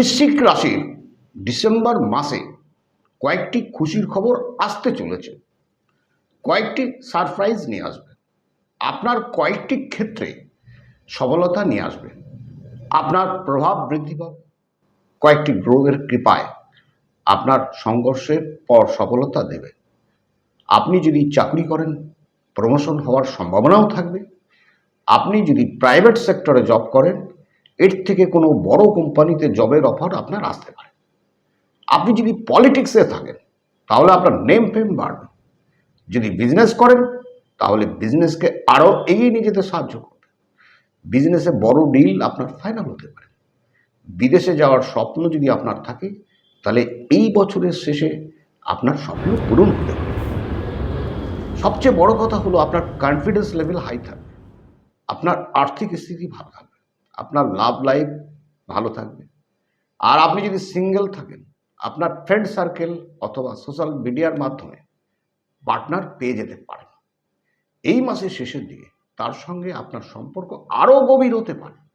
বৃশ্চিক রাশির ডিসেম্বর মাসে কয়েকটি খুশির খবর আসতে চলেছে। কয়েকটি সারপ্রাইজ নিয়ে আসবে। আপনার কয়েকটি ক্ষেত্রে সফলতা নিয়ে আসবে। আপনার প্রভাব বৃদ্ধি পাবে। কয়েকটি গ্রহের কৃপায় আপনার সংঘর্ষের পর সফলতা দেবে। আপনি যদি চাকরি করেন প্রমোশন হওয়ার সম্ভাবনাও থাকবে। আপনি যদি প্রাইভেট সেক্টরে জব করেন এর থেকে কোনো বড় কোম্পানিতে জবের অফার আপনার আসতে পারে। আপনি যদি পলিটিক্সে থাকেন, তাহলে আপনার নেম ফেম বাড়বে। যদি বিজনেস করেন, তাহলে বিজনেসকে আরও এগিয়ে নিয়ে যেতে সাহায্য করবে। বিজনেসে বড় ডিল আপনার ফাইনাল হতে পারে। বিদেশে যাওয়ার স্বপ্ন যদি আপনার থাকে, তাহলে এই বছরের শেষে আপনার স্বপ্ন পূরণ হতে পারে। সবচেয়ে বড় কথা হলো আপনার কনফিডেন্স লেভেল হাই থাকবে। আপনার আর্থিক স্থিতি ভালো থাকবে। আপনার লাভ লাইফ ভালো থাকবে। আর আপনি যদি সিঙ্গেল থাকেন, আপনার ফ্রেন্ড সার্কেল অথবা সোশ্যাল মিডিয়ার মাধ্যমে পার্টনার পেয়ে যেতে পারেন। এই মাসের শেষের দিকে তার সঙ্গে আপনার সম্পর্ক আরও গভীর হতে পারে।